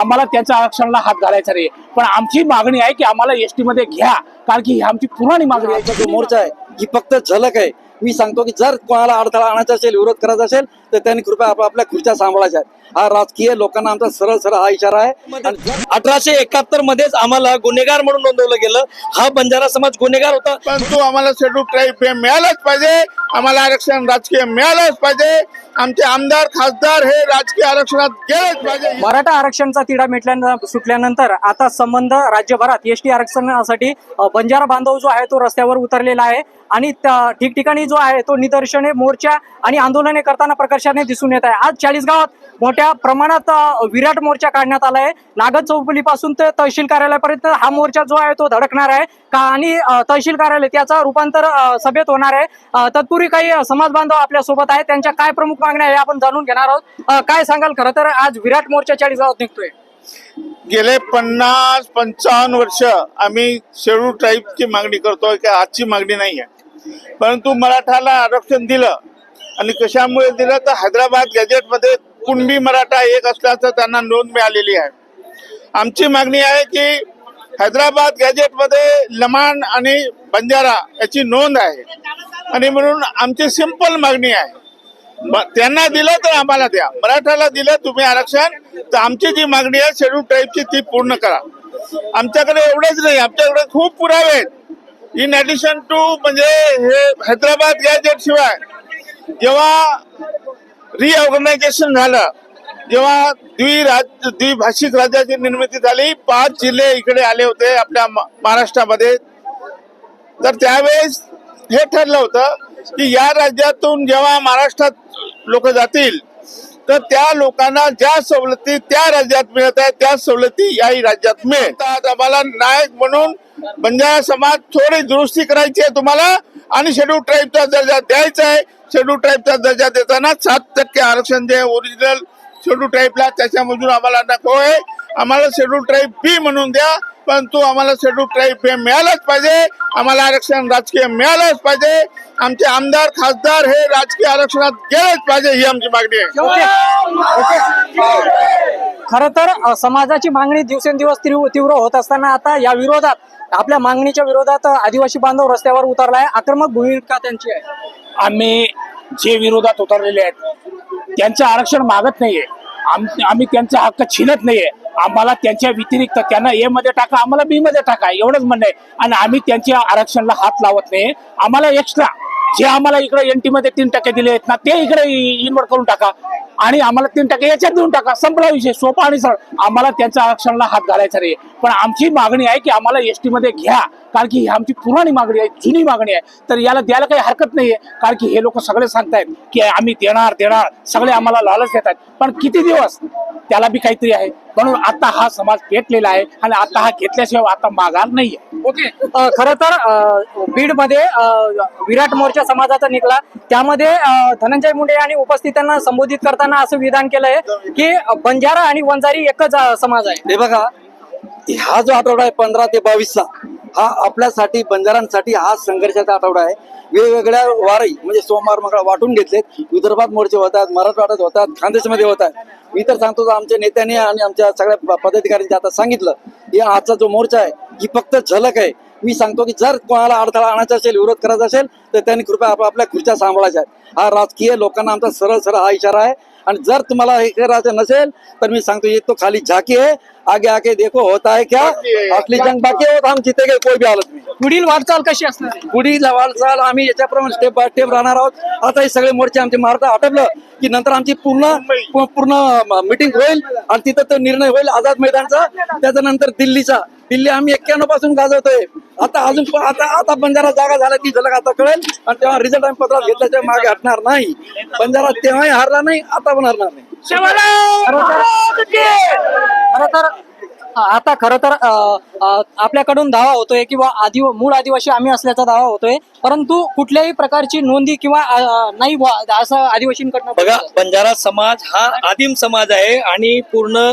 आम्हाला त्यांच्या आरक्षणाला हात घालायचा नाही पण आमची मागणी आहे की आम्हाला एसटी मध्ये घ्या कारण की ही आमची पुराणी मागणी आहे. जो मोर्चा आहे ही फक्त झलक आहे. मी सांगतो की जर कोणाला अडथळा आणायचा असेल विरोध करायचा असेल तर त्यांनी कृपया आपल्या आपल्या खुर्च्या सांभाळायच्या हा राजकीय लोकांना आमचा सरळ सरळ हा इशारा आहे. अठराशे एकाहत्तर मध्येच आम्हाला गुन्हेगार म्हणून नोंदवलं गेलं. हा बंजारा समाज गुन्हेगार होता. परंतु आम्हाला शेड्यूल ट्राईब हे मिळालंच पाहिजे. आम्हाला आरक्षण राजकीय मिळालंच पाहिजे. आमचे आमदार खासदार हे राजकीय आरक्षणात गेलेच पाहिजे. मराठा आरक्षणचा तिढा मिटल्या सुटल्यानंतर आता संबंध राज्यभरात एस टी आरक्षणासाठी बंजारा बांधव जो आहे तो रस्त्यावर उतरलेला आहे. आणि त्या ठिकठिकाणी जो आहे तो निदर्शने मोर्चा आणि आंदोलने करताना प्रकर्षाने दिसून येत आहे. आज चाळीस गावात मोठ्या प्रमाणात विराट मोर्चा काढण्यात आला आहे नागद चौफुलीपासून ते तहसील कार्यालयापर्यंत हा मोर्चा जो आहे तो धडकणार आहे. का आणि तहसील कार्यालय त्याचा रूपांतर सभेत होणार आहे. तत्पूर्वी काही समाज बांधव आपल्यासोबत आहेत. त्यांच्या काय प्रमुख मागण्या आहे आपण जाणून घेणार आहोत. काय सांगाल? खरं तर आज विराट मोर्चा चाळीसगावात निघतोय. गेले पन्नास पंचावन्न वर्ष आम्ही शेड्यूल ट्राईबची मागणी करतोय की आजची मागणी नाही आहे परंतु मराठाला आरक्षण दिलं आणि कशामुळे दिलं? तर हैदराबाद गॅजेटमध्ये कुणबी मराठा एक असल्याचं त्यांना नोंद मिळालेली आहे. आमची मागणी आहे की हैदराबाद गॅजेटमध्ये लमाण आणि बंजारा याची नोंद आहे. आणि म्हणून आमची सिंपल मागणी आहे. त्यांना दिलं तर आम्हाला द्या. मराठाला दिलं तुम्ही आरक्षण तर आमची जी मागणी आहे शेड्यूल ट्राईबची ती पूर्ण करा. आमच्याकडे एवढेच नाही आमच्याकडे खूप पुरावे आहेत. इन ॲडिशन टू म्हणजे हे हैदराबाद गॅजेट शिवाय जेव्हा रिऑर्गनायझेशन झालं जेव्हा द्विराज द्विभाषिक राज्याची निर्मिती झाली पाच जिल्हे इकडे आले होते आपल्या महाराष्ट्रामध्ये. तर त्यावेळेस हे ठरलं होतं की या राज्यातून जेव्हा महाराष्ट्रात लोक जातील तर त्या लोकांना ज्या सवलती त्या राज्यात मिळत आहेत त्या सवलती याही राज्यात मिळतात आम्हाला नायक म्हणून बंजारा समाज थोडी दुरुस्ती करायची आहे तुम्हाला आणि शेड्यूल ट्राईबचा दर्जा द्यायचा आहे. शेड्यूल ट्राईबचा दर्जा देताना सात टक्के आरक्षण जे ओरिजिनल शेड्यूल ट्राईबला त्याच्यामधून आम्हाला नको आहे. आम्हाला शेड्यूल ट्राईब बी म्हणून द्या परंतु आम्हाला शेड्यूल ट्राईब हे मिळालंच पाहिजे. आम्हाला आरक्षण राजकीय मिळालंच पाहिजे. आमचे आमदार खासदार हे राजकीय आरक्षणात गेलेच पाहिजे ही आमची मागणी आहे. खर तर समाजाची मागणी दिवसेंदिवस तीव्र तीव्र होत असताना आता या विरोधात आपल्या मागणीच्या विरोधात आदिवासी बांधव रस्त्यावर उतरला आहे आक्रमक भूमिका त्यांची आहे. आम्ही जे विरोधात उतरलेले आहेत त्यांचं आरक्षण मागत नाहीये. आम- आम्ही त्यांचा हक्क छिनत नाहीये. आम्हाला त्यांच्या व्यतिरिक्त त्यांना ए मध्ये टाका आम्हाला बी मध्ये टाका एवढंच म्हणणं आहे. आणि आम्ही त्यांच्या आरक्षणाला हात लावत नाही आम्हाला एक्स्ट्रा जे आम्हाला इकडे एनटी मध्ये तीन टक्के दिले आहेत ना ते इकडे इन्व्हर्ट करून टाका. आणि आम्हाला तीन टक्के याच्यात देऊन टाका. संपला विषय सोपा आणि सरळ. आम्हाला त्यांच्या आरक्षणाला हात घालायचा नाही पण आमची मागणी आहे की आम्हाला एसमध्ये घ्या. कारण की ही आमची पुराणी मागणी आहे जुनी मागणी आहे. तर याला द्यायला काही हरकत नाहीये. कारण की हे लोक सगळे सांगतायत की आम्ही देणार देणार. सगळे आम्हाला लालच देतात. पण किती दिवस त्याला बी काहीतरी आहे. म्हणून आता हा समाज पेटलेला आहे आणि आता हा घेतल्याशिवाय आता माघार नाहीये. ओके. खरं तर अ, बीडमध्ये अ, विराट मोर्चा समाजाचा निघला. त्यामध्ये धनंजय मुंडे यांनी उपस्थितांना संबोधित करताना असं विधान केलंय की बंजारा आणि वंजारी एकच समाज आहे. हे बघा हा जो आठवडा आहे पंधरा ते बावीसचा हा आपल्यासाठी बंजारांसाठी हा संघर्षाचा आठवडा आहे. वेगवेगळ्या वारी म्हणजे सोमवार मंगळ वाटून घेतलेत. विदर्भात मोर्चे होतात मराठवाड्यात होतात खानदेशमध्ये होतात. मी तर सांगतो आमच्या नेत्यांनी आणि आमच्या सगळ्या प- पदाधिकाऱ्यांनी आता सांगितलं की आजचा जो मोर्चा आहे ही फक्त झलक आहे. मी सांगतो की जर कोणाला अडथळा आणायचा असेल विरोध करायचा असेल तर त्यांनी कृपया आपल्या खुर्च्या सांभाळायच्या आहेत. हा राजकीय लोकांना आमचा सरळ सरळ हा इशारा आहे. आणि जर तुम्हाला हे करायचं नसेल तर मी सांगतो ये तो खाली झाकी है आगे आके देखो होता है क्या? असली जंग बाकी है, वो तो हम जीतेंगे कोई भी हालत में पुढील वाटचाल कशी असणार आहे? पुढील वाटचाल आम्ही याच्याप्रमाणे स्टेप बाय स्टेप राहणार आहोत. आता हे सगळे मोर्चे आमचे महाराष्ट्र आटपलं की नंतर आमची पूर्ण पूर्ण मिटिंग होईल आणि तिथं तो निर्णय होईल आझाद मैदानचा. त्याच्यानंतर दिल्लीचा. दिल्ली आम्ही एक्क्याण्णवपासून गाजवतोय. आता अजून आता आता बंजारा जागा झाला ती झलक आता कळेल. आणि तेव्हा रिझल्ट आम्ही पत्रात घेतल्याच्या मागे हटणार नाही. बंजारा तेव्हाही हारला नाही आता पण हरणार नाही. खरं तर आता खरं तर आपल्याकडून दावा होतोय किंवा आदिव मूळ आदिवासी आम्ही असल्याचा दावा होतोय. परंतु कुठल्याही प्रकारची नोंदी किंवा नाही असं आदिवासींकडनं बघा बंजारा समाज हा आदिम समाज आहे आणि पूर्ण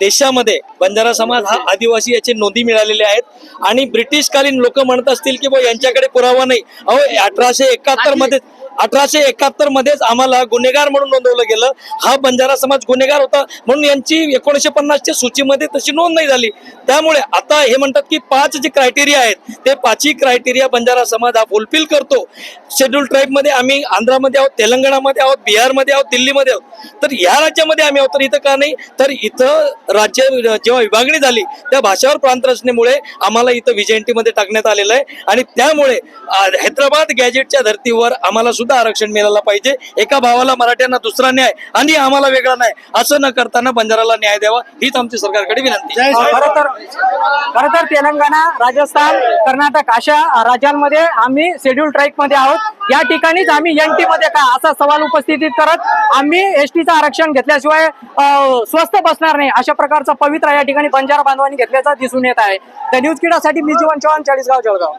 देशामध्ये बंजारा समाज हा आदिवासी याचे नोंदी मिळालेले आहेत. आणि ब्रिटिशकालीन लोक म्हणत असतील की यांच्याकडे पुरावा नाही. अहो अठराशे एकाहत्तरमध्ये अठराशे एकाहत्तर मध्येच आम्हाला गुन्हेगार म्हणून नोंदवलं गेलं. हा बंजारा समाज गुन्हेगार होता. म्हणून यांची एकोणीशे पन्नासच्या सूचीमध्ये तशी नोंद नाही झाली. त्यामुळे आता हे म्हणतात की पाच जे क्रायटेरिया आहेत ते पाचही क्रायटेरिया बंजारा समाज हा फुलफिल करतो. शेड्यूल ट्राईबमध्ये आम्ही आंध्रामध्ये आहोत तेलंगणामध्ये आहोत बिहारमध्ये आहोत दिल्लीमध्ये आहोत. तर ह्या राज्यामध्ये आम्ही आहोत. तर इथं का नाही? तर इथं राज्य जेव्हा विभागणी झाली त्या भाषावर प्रांत रचनेमुळे आम्हाला इथं व्हिजेंटी मध्ये टाकण्यात आलेलं आहे. आणि त्यामुळे हैदराबाद गॅजेटच्या धर्तीवर आम्हाला सुद्धा आरक्षण मिळालं पाहिजे. एका भावाला मराठ्यांना दुसरा न्याय आणि आम्हाला वेगळा न्याय असं न करताना बंजाराला न्याय द्यावा हीच आमची सरकारकडे विनंती. खर खरं तर तर तेलंगणा राजस्थान कर्नाटक अशा राज्यांमध्ये आम्ही शेड्यूल ट्राईबमध्ये आहोत. या ठिकाणीच आम्ही एन टी मध्ये का असा सवाल उपस्थित करत आम्ही एसटीचं आरक्षण घेतल्याशिवाय स्वस्त बसणार नाही. अशा प्रकारचा पवित्रा या ठिकाणी बंजारा बांधवांनी घेतल्याचा दिसून येत आहे. त्या न्यूज किडासाठी मी जीवन चव्हाण चाळीसगाव जळगाव.